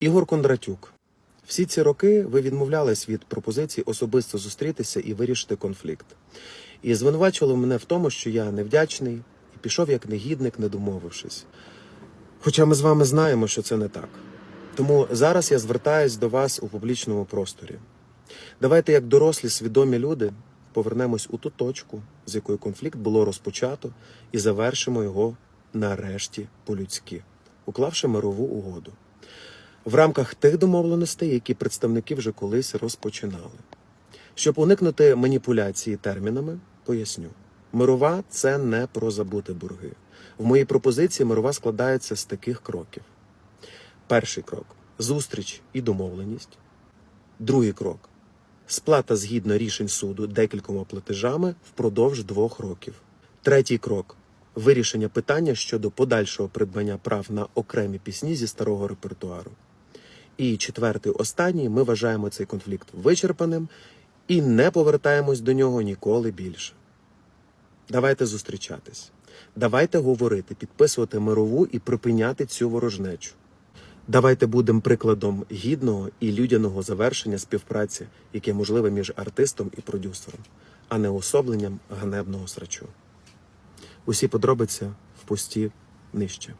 Ігор Кондратюк. Всі ці роки ви відмовлялись від пропозицій особисто зустрітися і вирішити конфлікт. І звинувачували мене в тому, що я невдячний і пішов як негідник, не домовившись. Хоча ми з вами знаємо, що це не так. Тому зараз я звертаюсь до вас у публічному просторі. Давайте, як дорослі, свідомі люди, повернемось у ту точку, з якої конфлікт було розпочато, і завершимо його нарешті по-людськи, уклавши мирову угоду в рамках тих домовленостей, які представники вже колись розпочинали. Щоб уникнути маніпуляції термінами, поясню: мирова це не про забути борги. В моїй пропозиції мирова складається з таких кроків: перший крок зустріч і домовленість. Другий крок сплата згідно рішень суду декількома платежами впродовж двох років. Третій крок вирішення питання щодо подальшого придбання прав на окремі пісні зі старого репертуару. І четвертий, останній, ми вважаємо цей конфлікт вичерпаним і не повертаємось до нього ніколи більше. Давайте зустрічатись. Давайте говорити, підписувати мирову і припиняти цю ворожнечу. Давайте будемо прикладом гідного і людяного завершення співпраці, яке можливе між артистом і продюсером, а не особленням ганебного срачу. Усі подробиці в пості нижче.